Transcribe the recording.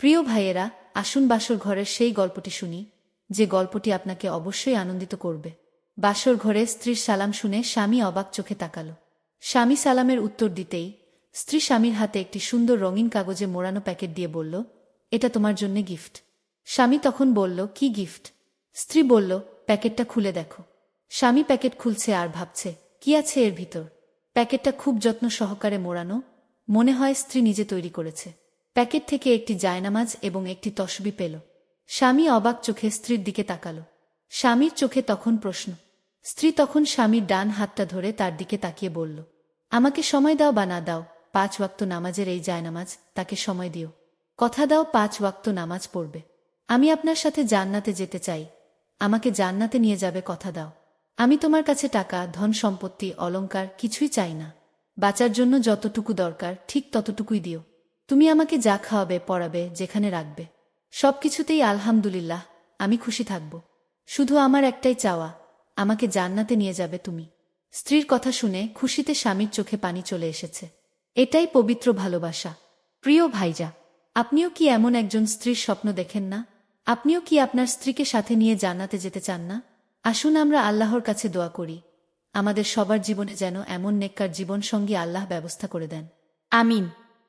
প্রিয় ভাইয়েরা, আসুন বাসর ঘরের সেই গল্পটি শুনি, যে গল্পটি আপনাকে অবশ্যই আনন্দিত করবে। বাসর ঘরে স্ত্রীর সালাম শুনে স্বামী অবাক চোখে তাকাল। স্বামী সালামের উত্তর দিতেই স্ত্রী স্বামীর হাতে একটি সুন্দর রঙিন কাগজে মোড়ানো প্যাকেট দিয়ে বলল, এটা তোমার জন্যে গিফট। স্বামী তখন বলল, কি গিফট? স্ত্রী বলল, প্যাকেটটা খুলে দেখো। স্বামী প্যাকেট খুলছে আর ভাবছে, কি আছে এর ভিতর? প্যাকেটটা খুব যত্ন সহকারে মোড়ানো, মনে হয় স্ত্রী নিজে তৈরি করেছে। প্যাকেট থেকে একটি জায়নামাজ এবং একটি তসবি পেল। স্বামী অবাক চোখে স্ত্রীর দিকে তাকাল। স্বামীর চোখে তখন প্রশ্ন। স্ত্রী তখন স্বামীর ডান হাতটা ধরে তার দিকে তাকিয়ে বলল, আমাকে সময় দাও বা না দাও, পাঁচ ওয়াক্ত নামাজের এই জায়নামাজ, তাকে সময় দিও। কথা দাও, পাঁচ ওয়াক্ত নামাজ পড়বে। আমি আপনার সাথে জান্নাতে যেতে চাই। আমাকে জান্নাতে নিয়ে যাবে, কথা দাও। আমি তোমার কাছে টাকা, ধন সম্পত্তি, অলংকার কিছুই চাই না। বাঁচার জন্য যতটুকু দরকার, ঠিক ততটুকুই দিও। তুমি আমাকে যা খাওয়াবে, পড়াবে, যেখানে রাখবে, সবকিছুতেই আলহামদুলিল্লাহ, আমি খুশি থাকব। শুধু আমার একটাই চাওয়া, আমাকে জান্নাতে নিয়ে যাবে তুমি। স্ত্রীর কথা শুনে খুশিতে স্বামীর চোখে পানি চলে এসেছে। এটাই পবিত্র ভালোবাসা। প্রিয় ভাইজা, আপনিও কি এমন একজন স্ত্রীর স্বপ্ন দেখেন না? আপনিও কি আপনার স্ত্রীকে সাথে নিয়ে জান্নাতে যেতে চান না? আসুন আমরা আল্লাহর কাছে দোয়া করি। আমাদের সবার জীবনে যেন এমন নেককার জীবনসঙ্গী আল্লাহ ব্যবস্থা করে দেন। আমিন।